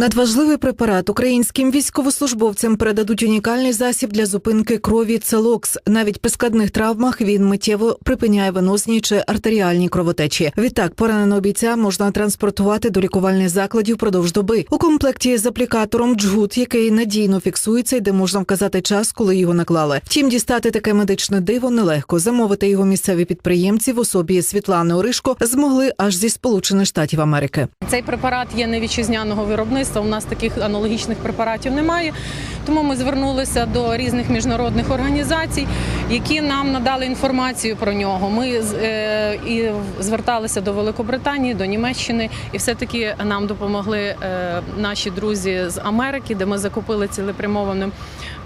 Надважливий препарат українським військовослужбовцям передадуть унікальний засіб для зупинки крові Целокс. Навіть при складних травмах він миттєво припиняє венозні чи артеріальні кровотечі. Відтак пораненого бійця можна транспортувати до лікувальних закладів продовж доби. У комплекті з аплікатором джгут, який надійно фіксується і де можна вказати час, коли його наклали. Втім, дістати таке медичне диво нелегко. Замовити його місцеві підприємці в особі Світлани Оришко змогли аж зі Сполучених Штатів Америки. Цей препарат є не вітчизняного виробництва. У нас таких аналогічних препаратів немає. Тому ми звернулися до різних міжнародних організацій, які нам надали інформацію про нього. Ми е, і зверталися до Великобританії, до Німеччини, і все-таки нам допомогли е, наші друзі з Америки, де ми закупили цілеспрямованим,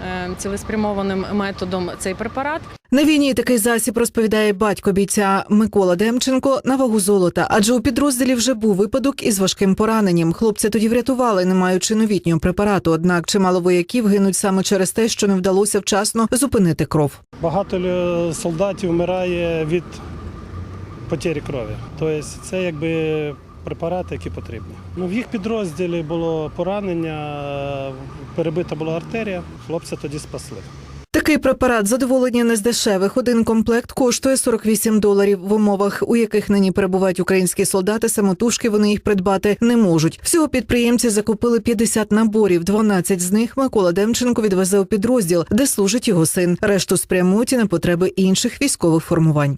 е, цілеспрямованим методом цей препарат. На війні такий засіб розповідає батько бійця Микола Демченко на вагу золота, адже у підрозділі вже був випадок із важким пораненням. Хлопця тоді врятували, не маючи новітнього препарату. Однак чимало вояків гинуть саме через те, що не вдалося вчасно зупинити кров. Багато солдатів вмирає від потері крові. Тобто це якби препарати, які потрібні. Ну, в їх підрозділі було поранення, перебита була артерія, хлопця тоді спасли. Такий препарат задоволення не з дешевих. Один комплект коштує 48 доларів в умовах, у яких нині перебувають українські солдати. Самотужки вони їх придбати не можуть. Всього підприємці закупили 50 наборів. 12 з них Микола Демченко відвезе у підрозділ, де служить його син. Решту спрямують на потреби інших військових формувань.